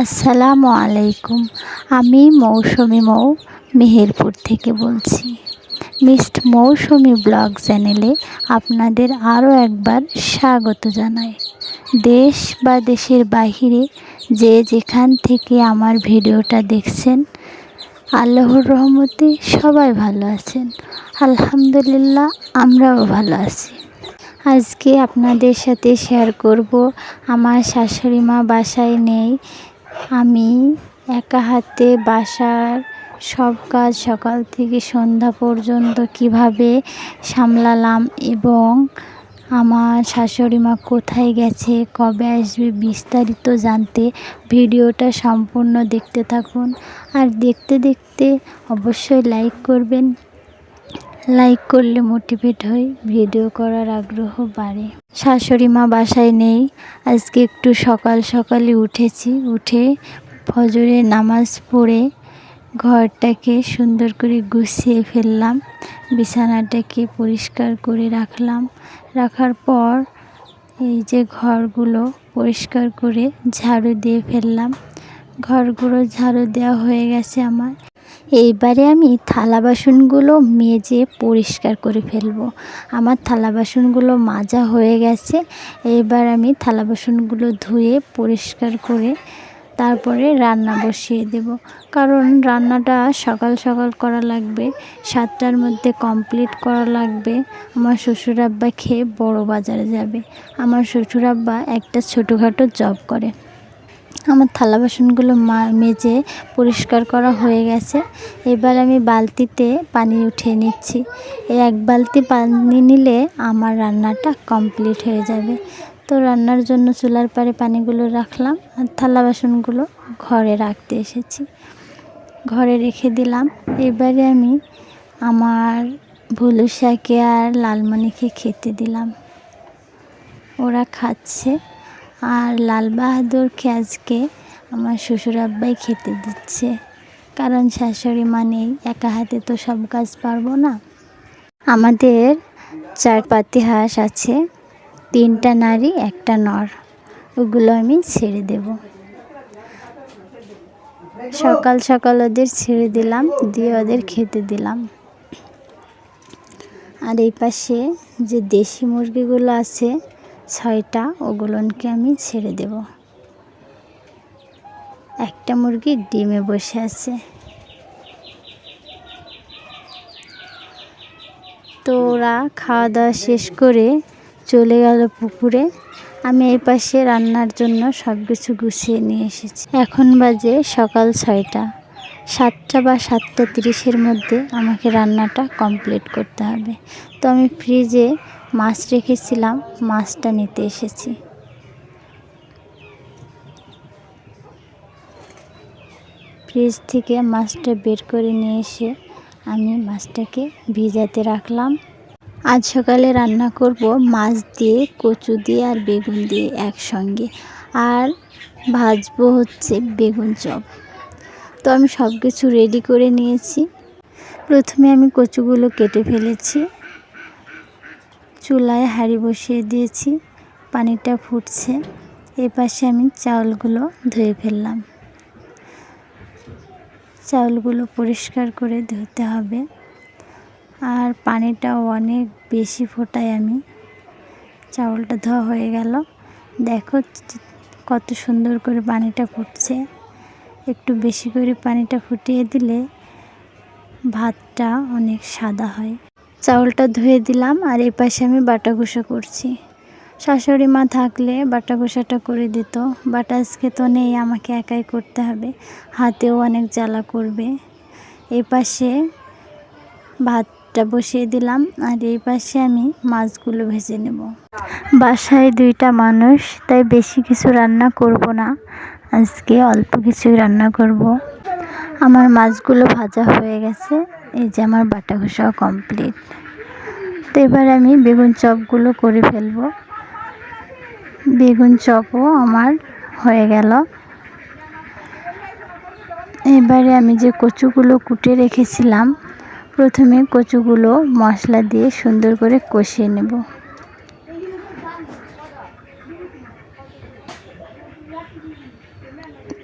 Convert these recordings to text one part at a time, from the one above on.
আসসালামু আলাইকুম। আমি মৌসুমি মৌ, মেহেরপুর থেকে বলছি। মিস্ট মৌসুমি ব্লগ চ্যানেলে আপনাদের আরও একবার স্বাগত জানাই। দেশ বা দেশের বাহিরে যে যেখান থেকে আমার ভিডিওটা দেখছেন, আল্লাহর রহমতে সবাই ভালো আছেন। আলহামদুলিল্লাহ, আমরাও ভালো আছি। আজকে আপনাদের সাথে শেয়ার করব। আমার শাশুড়ি মা বাসায় নেই আমি একা হাতে বাসার সব কাজ সকাল থেকে সন্ধ্যা পর্যন্ত কীভাবে সামলালাম এবং আমার শাশুড়ি মা কোথায় গেছে, কবে আসবে বিস্তারিত জানতে ভিডিওটা সম্পূর্ণ দেখতে থাকুন। আর দেখতে দেখতে অবশ্যই লাইক করবেন। লাইক করলে মোটিভেট হই ভিডিও করার আগ্রহ বাড়ে। শাশুড়ি মা বাসায় নেই, আজকে একটু সকাল সকালে উঠেছি, উঠে ফজরে নামাজ পড়ে ঘরটাকে সুন্দর করে গুছিয়ে ফেললাম, বিছানাটাকে পরিষ্কার করে রাখলাম। রাখার পর এই যে ঘরগুলো পরিষ্কার করে ঝাড়ু দিয়ে ফেললাম। ঘরগুলো ঝাড়ু দেওয়া হয়ে গেছে আমার। এইবারে আমি থালা বাসনগুলো মেজে পরিষ্কার করে ফেলব। আমার থালা বাসনগুলো মাজা হয়ে গেছে। এবার আমি থালা বাসনগুলো ধুয়ে পরিষ্কার করে তারপরে রান্না বসিয়ে দেব। কারণ রান্নাটা সকাল সকাল করা লাগবে, সাতটার মধ্যে কমপ্লিট করা লাগবে। আমার শ্বশুর আব্বা খেয়ে বড় বাজারে যাবে। আমার শ্বশুর আব্বা একটা ছোটোখাটো জব করে। আমার থালা বাসনগুলো মা, মেজে পরিষ্কার করা হয়ে গেছে। এবার আমি বালতিতে পানি উঠিয়ে নিচ্ছি। এই এক বালতি পানি নিলে আমার রান্নাটা কমপ্লিট হয়ে যাবে। তো রান্নার জন্য চুলার পাড়ে পানিগুলো রাখলাম আর থালা বাসনগুলো ঘরে রাখতে এসেছি। ঘরে রেখে দিলাম। এবারে আমি আমার ভুলুসাকে আর লালমণিকে খেতে দিলাম। ওরা খাচ্ছে। আর লাল বাহাদুরকে আজকে আমার শ্বশুর আব্বাই খেতে দিচ্ছে। কারণ শাশুড়ি মানেই একা হাতে তো সব কাজ পারব না। আমাদের চার পাতি হাঁস আছে, তিনটা নারী, একটা নর। ওগুলো আমি ছেড়ে দেব। সকাল সকাল ওদের ছেড়ে দিলাম, দিয়ে ওদের খেতে দিলাম। আর এই পাশে যে দেশি মুরগিগুলো আছে ছয়টা, ওগুলোকে আমি ছেড়ে দেব। একটা মুরগি ডিমে বসে আছে। তো ওরা খাওয়া দাওয়া শেষ করে চলে গেল পুকুরে। আমি এই পাশে রান্নার জন্য সব কিছু গুছিয়ে নিয়ে এসেছি। এখন বাজে সকাল ছয়টা। সাতটা বা সাতটা তিরিশের মধ্যে আমাকে রান্নাটা কমপ্লিট করতে হবে। তো আমি ফ্রিজে মাছ রেখেছিলাম, মাছটা নিতে এসেছি। ফ্রিজ থেকে মাছটা বের করে নিয়ে এসে আমি মাছটাকে ভিজাতে রাখলাম। আজ সকালে রান্না করব মাছ দিয়ে, কচু দিয়ে আর বেগুন দিয়ে একসঙ্গে। আর ভাজবো হচ্ছে বেগুন চপ। তো আমি সব কিছু রেডি করে নিয়েছি। প্রথমে আমি কচুগুলো কেটে ফেলেছি। চুলায় হাঁড়ি বসিয়ে দিয়েছি। পানিটা ফুটছে। এ পাশে আমি চাউলগুলো ধুয়ে ফেললাম। চাউলগুলো পরিষ্কার করে ধুতে হবে। আর পানিটা অনেক বেশি ফোটাই আমি। চাউলটা ধোয়া হয়ে গেল। দেখো কত সুন্দর করে পানিটা ফুটছে। একটু বেশি করে পানিটা ফুটিয়ে দিলে ভাতটা অনেক সাদা হয়। চাউলটা ধুয়ে দিলাম আর এই পাশে আমি বাটা ঘষা করছি। শাশুড়ি মা থাকলে বাটা ঘষাটা করে দিত বাটা আজকে তো নেই, আমাকে একাই করতে হবে। হাতেও অনেক জ্বালা করবে। এই পাশে ভাতটা বসিয়ে দিলাম আর এই পাশে আমি মাছগুলো ভেজে নেব। বাসায় দুইটা মানুষ, তাই বেশি কিছু রান্না করব না। আজকে অল্প কিছুই রান্না করব। আমার মাছগুলো ভাজা হয়ে গেছে, এই যে আমার বাটা ঘষাও কমপ্লিট তো এবার আমি বেগুন চপগুলো করে ফেলব। বেগুন চপও আমার হয়ে গেল। এবারে আমি যে কচুগুলো কুটে রেখেছিলাম, প্রথমে কচুগুলো মশলা দিয়ে সুন্দর করে কষিয়ে নেব।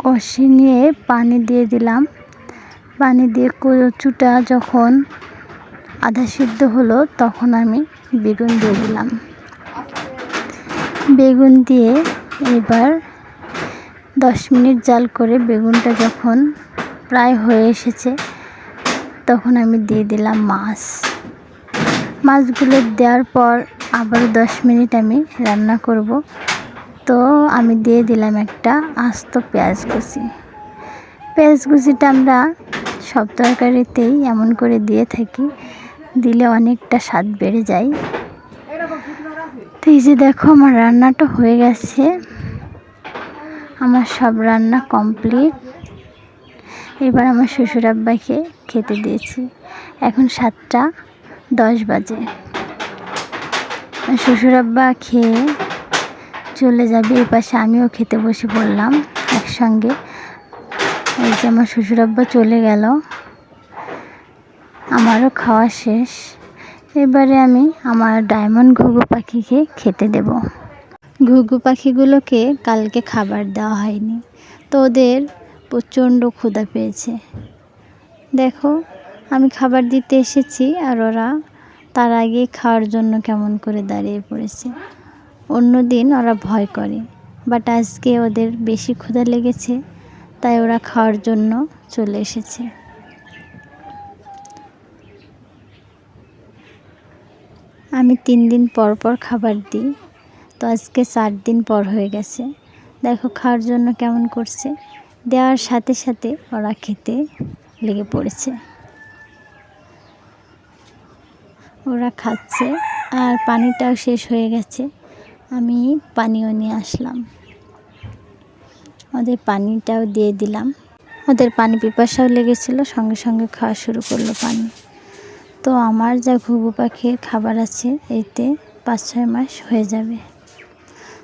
কষি নিয়ে পানি দিয়ে দিলাম। পানি দিয়ে কচুটা যখন আধা সিদ্ধ হলো, তখন আমি বেগুন দিয়ে দিলাম। বেগুন দিয়ে এবার দশ মিনিট জাল করে বেগুনটা যখন প্রায় হয়ে এসেছে, তখন আমি দিয়ে দিলাম মাছ। মাছগুলো দেওয়ার পর আবার দশ মিনিট আমি রান্না করব। তো আমি দিয়ে দিলাম একটা আস্ত পেঁয়াজ কুচি। পেঁয়াজ কুচিটা আমরা সব তরকারিতেই এমন করে দিয়ে থাকি, দিলে অনেকটা স্বাদ বেড়ে যায়। তো এই যে দেখো আমার রান্নাটা হয়ে গেছে। আমার সব রান্না কমপ্লিট। এবার আমার শ্বশুর আব্বাকে খেতে দিয়েছি। এখন সাতটা দশ বাজে। শ্বশুর আব্বা খেয়ে চলে যাবে, এই পাশে আমিও খেতে বসে পড়লাম একসঙ্গে। এই যে আমার শ্বশুরাব্বা চলে গেল। আমারও খাওয়া শেষ। এবারে আমি আমার ডায়মন্ড ঘুঘু পাখিকে খেতে দেব। ঘুঘু পাখিগুলোকে কালকে খাবার দেওয়া হয়নি। তো ওদের প্রচণ্ড ক্ষুধা পেয়েছে। দেখো, আমি খাবার দিতে এসেছি আর ওরা তার আগে খাওয়ার জন্য কেমন করে দাঁড়িয়ে পড়েছে। অন্য দিন ওরা ভয় করে। বাট আজকে ওদের বেশি ক্ষুধা লেগেছে, তাই ওরা খাওয়ার জন্য চলে এসেছে। আমি তিন দিন পর পর খাবার দিই। তো আজকে চার দিন পর হয়ে গেছে। দেখো খাওয়ার জন্য কেমন করছে। দেওয়ার সাথে সাথে ওরা খেতে লেগে পড়েছে। ওরা খাচ্ছে, আর পানিটাও শেষ হয়ে গেছে। আমি পানিও নিয়ে আসলাম। ওদের পানিটাও দিয়ে দিলাম। ওদের পানি পিপাসাও লেগেছিলো, সঙ্গে সঙ্গে খাওয়া শুরু করল পানি। তো আমার যা ঘুঘু পাখির খাবার আছে, এতে পাঁচ ছয় মাস হয়ে যাবে।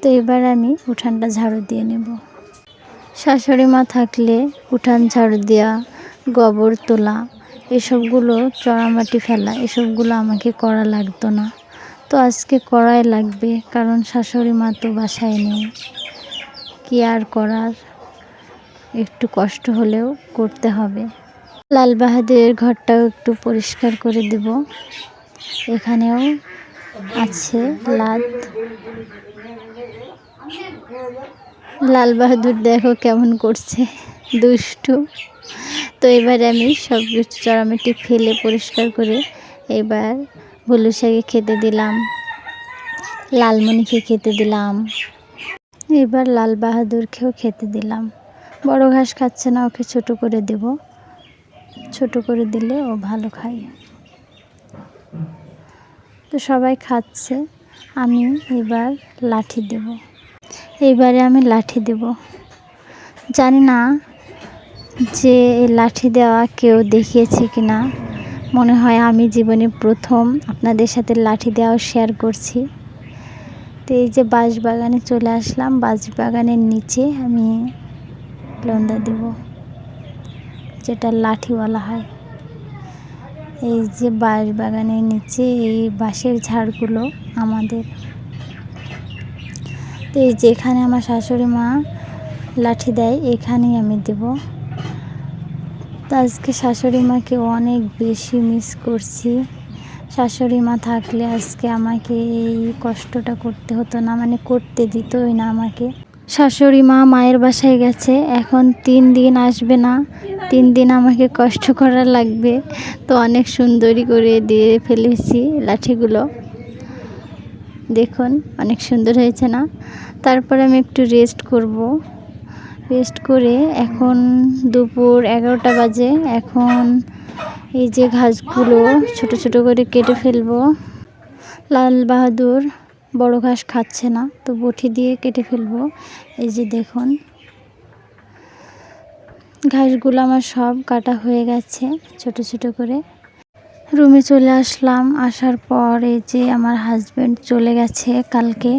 তো এবার আমি উঠানটা ঝাড়ু দিয়ে নেব। শাশুড়ি মা থাকলে উঠান ঝাড়ু দেওয়া গোবর তোলা, এসবগুলো চড়ামাটি ফেলা, এসবগুলো আমাকে করা লাগতো না। তো আজকে করাই লাগবে, কারণ শাশুড়ি মা তো বাসায় নেই। কি আর করার? একটু কষ্ট হলেও করতে হবে। লাল বাহাদুরের ঘরটাও একটু পরিষ্কার করে দেব। এখানেও আছে লাদ। লাল বাহাদুর দেখো কেমন করছে, দুষ্টু। তো এবার আমি সব কিছু চড়ামেটি ফেলে পরিষ্কার করে এবার ভুলু শাকে খেতে দিলাম লালমণিকে খেতে দিলাম, এবার লাল বাহাদুরকেও খেতে দিলাম। বড় ঘাস খাচ্ছে না, ওকে ছোট করে দেব। ছোট করে দিলে ও ভালো খায়। তো সবাই খাচ্ছে, আমি এবার লাঠি দেব। এইবারে আমি লাঠি দেব। জানি না যে লাঠি দেওয়া কেউ দেখিয়েছে কি না মনে হয় আমি জীবনে প্রথম আপনাদের সাথে লাঠি দেওয়াও শেয়ার করছি। তো এই যে বাঁশ বাগানে চলে আসলাম বাঁশ বাগানের নিচে আমি লন্দা দেব, যেটা লাঠি বলা হয়। এই যে বাঁশ বাগানের নিচে এই বাঁশের ঝাড়গুলো আমাদের। তো এই যেখানে আমার শাশুড়ি মা লাঠি দেয়, এখানেই আমি দেব। তো আজকে শাশুড়ি মাকে অনেক বেশি মিস করছি। শাশুড়ি মা থাকলে আজকে আমাকে এই কষ্টটা করতে হতো না মানে করতে দিতই না আমাকে। শাশুড়ি মা মায়ের বাসায় গেছে, এখন তিন দিন আসবে না। তিন দিন আমাকে কষ্ট করা লাগবে। তো অনেক সুন্দরী করে দিয়ে ফেলেছি লাঠিগুলো। দেখুন, অনেক সুন্দর হয়েছে না? তারপরে আমি একটু রেস্ট করব। রেস্ট করে এখন দুপুর এগারোটা বাজে। এখন এই যে ঘাসগুলো ছোট ছোট করে কেটে ফেলব। লাল বাহাদুর বড় ঘাস খাচ্ছে না, তো বটি দিয়ে কেটে ফেলব। এই যে দেখুন, ঘাসগুলো আমার সব কাটা হয়ে গেছে ছোট ছোট করে। রুমে চলে আসলাম, আসার পর এই যে আমার হাজব্যান্ড চলে গেছে কালকে।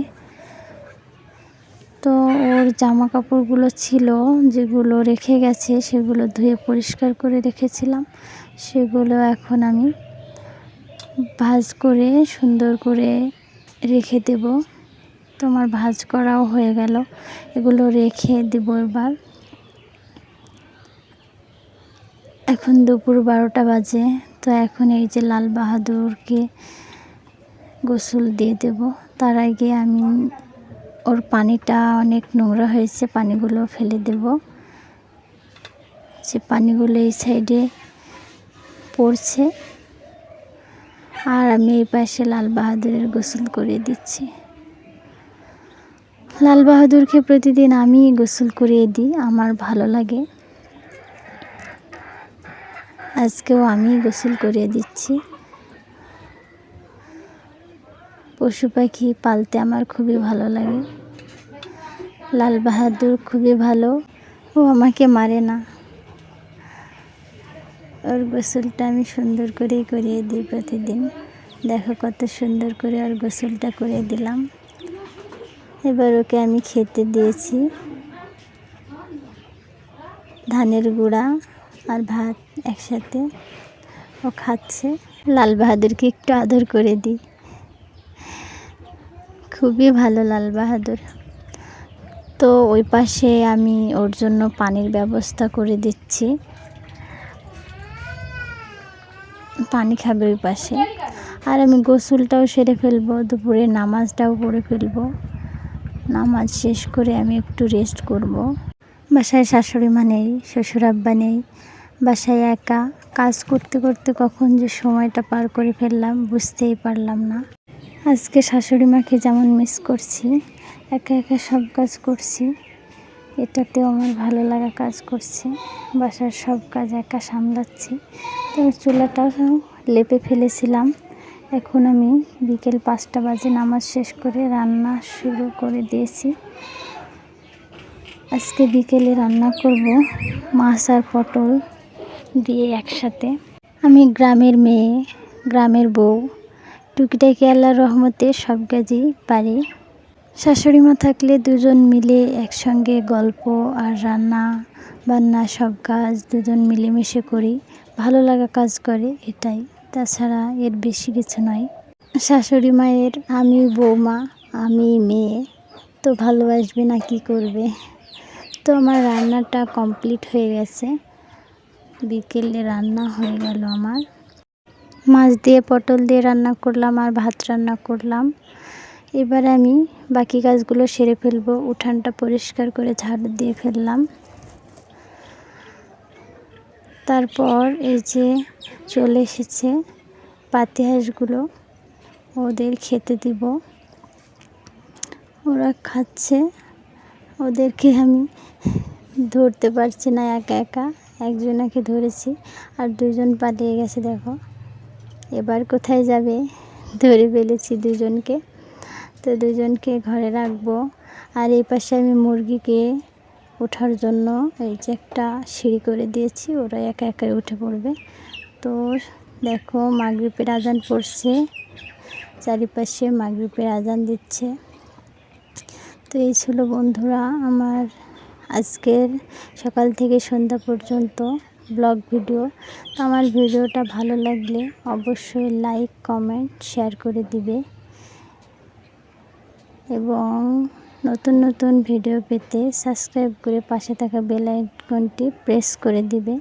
তো ওর জামা কাপড়গুলো ছিল, যেগুলো রেখে গেছে, সেগুলো ধুয়ে পরিষ্কার করে রেখেছিলাম। সেগুলো এখন আমি ভাজ করে, সুন্দর করে রেখে দেব। তোমার ভাজ করাও হয়ে গেল। এগুলো রেখে দেব এবার। এখন দুপুর বারোটা বাজে, তো এখন এই যে লাল বাহাদুরকে গোসল দিয়ে দেব। তার আগে আমি ওর পানিটা অনেক নোংরা হয়েছে, পানিগুলো ফেলে দেব। সে পানিগুলো এই সাইডে পড়ছে। আর আমি এই পাশে লাল বাহাদুরের গোসল করে দিচ্ছি। লাল বাহাদুরকে প্রতিদিন আমি গোসল করিয়ে দিই, আমার ভালো লাগে। আজকেও আমি গোসল করিয়ে দিচ্ছি। পশু পাখি পালতে আমার খুবই ভালো লাগে। লাল বাহাদুর খুবই ভালো। ও আমাকে মারে না। ওর গোসলটা আমি সুন্দর করে করিয়ে দিই প্রতিদিন। দেখো কত সুন্দর করে ওর গোসলটা করে দিলাম। এবার ওকে আমি খেতে দিয়েছি। ধানের গুঁড়া আর ভাত একসাথে ও খাচ্ছে। লাল বাহাদুরকে একটু আদর করে দিই। খুবই ভালো লাল বাহাদুর। তো ওই পাশে আমি ওর জন্য পানির ব্যবস্থা করে দিচ্ছি। পানি খাবে ওই পাশে। আর আমি গোসলটাও সেরে ফেলব, দুপুরে নামাজটাও পড়ে ফেলব। নামাজ শেষ করে আমি একটু রেস্ট করব। বাসায় শাশুড়ি মা নেই, শ্বশুর আব্বা নেই, বাসায় একা। কাজ করতে করতে কখন যে সময়টা পার করে ফেললাম, বুঝতেই পারলাম না। আজকে শাশুড়ি মাকে যেমন মিস করছি একা একা সব কাজ করছি। এটাতেও আমার ভালো লাগা কাজ করছে। বাসার সব কাজ একা সামলাচ্ছি। তো চুলাটাও লেপে ফেলেছিলাম। এখন আমি বিকেল পাঁচটা বাজে নামাজ শেষ করে রান্না শুরু করে দিয়েছি। আজকে বিকেলে রান্না করব মাছ আর পটল দিয়ে একসাথে। আমি গ্রামের মেয়ে, গ্রামের বউ। টুকিটাকি আল্লাহর রহমতে সব কাজই পারি। শাশুড়ি মা থাকলে দুজন মিলে একসঙ্গে গল্প আর রান্না বান্না সব কাজ দুজন মিলেমিশে করি। ভালো লাগা কাজ করে এটাই। তাছাড়া এর বেশি কিছু নয়। শাশুড়ি মায়ের আমি বৌমা, আমি মেয়ে, তো ভালোবাসবে না কি করবে? তো আমার রান্নাটা কমপ্লিট হয়ে গেছে। বিকেলে রান্না হয়ে গেল আমার। মাছ দিয়ে পটল দিয়ে রান্না করলাম আর ভাত রান্না করলাম। এবার আমি বাকি গাছগুলো সেরে ফেলব। উঠানটা পরিষ্কার করে ঝাড়ু দিয়ে ফেললাম। তারপর এই যে চলে এসেছে পাতি হাঁসগুলো, ওদের খেতে দিব। ওরা খাচ্ছে। ওদেরকে আমি ধরতে পারছি না একা একা। একজনাকে ধরেছি আর দুজন পালিয়ে গেছে, দেখো। এবার কোথায় যাবে? ধরে ফেলেছি দুজনকে। তো দুজনকে ঘরে রাখব। আর এই পাশে আমি মুরগিকে ওঠার জন্য এই যে একটা সিঁড়ি করে দিয়েছি ওরা একা একা উঠে পড়বে। তো দেখো মাগরীপের আজান পড়ছে, চারিপাশে মাগরীপের আজান দিচ্ছে। তো এই ছিল বন্ধুরা আমার আজকের সকাল থেকে সন্ধ্যা পর্যন্ত ব্লগ ভিডিও। তো আমার ভিডিওটা ভালো লাগলে অবশ্যই লাইক, কমেন্ট, শেয়ার করে দিবে। এবং নতুন নতুন ভিডিও পেতে সাবস্ক্রাইব করে পাশে থাকা বেল আইকনটি প্রেস করে দিবে।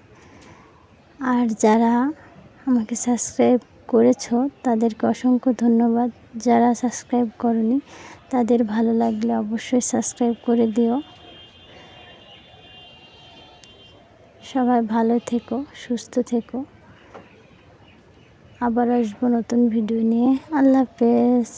আর যারা আমাকে সাবস্ক্রাইব করেছ, তাদেরকে অসংখ্য ধন্যবাদ। যারা সাবস্ক্রাইব করনি, তাদের ভালো লাগলে অবশ্যই সাবস্ক্রাইব করে দিও। সবাই ভালো থেকো, সুস্থ থেকো। আবার আসব নতুন ভিডিও নিয়ে। আল্লাহ হাফেজ।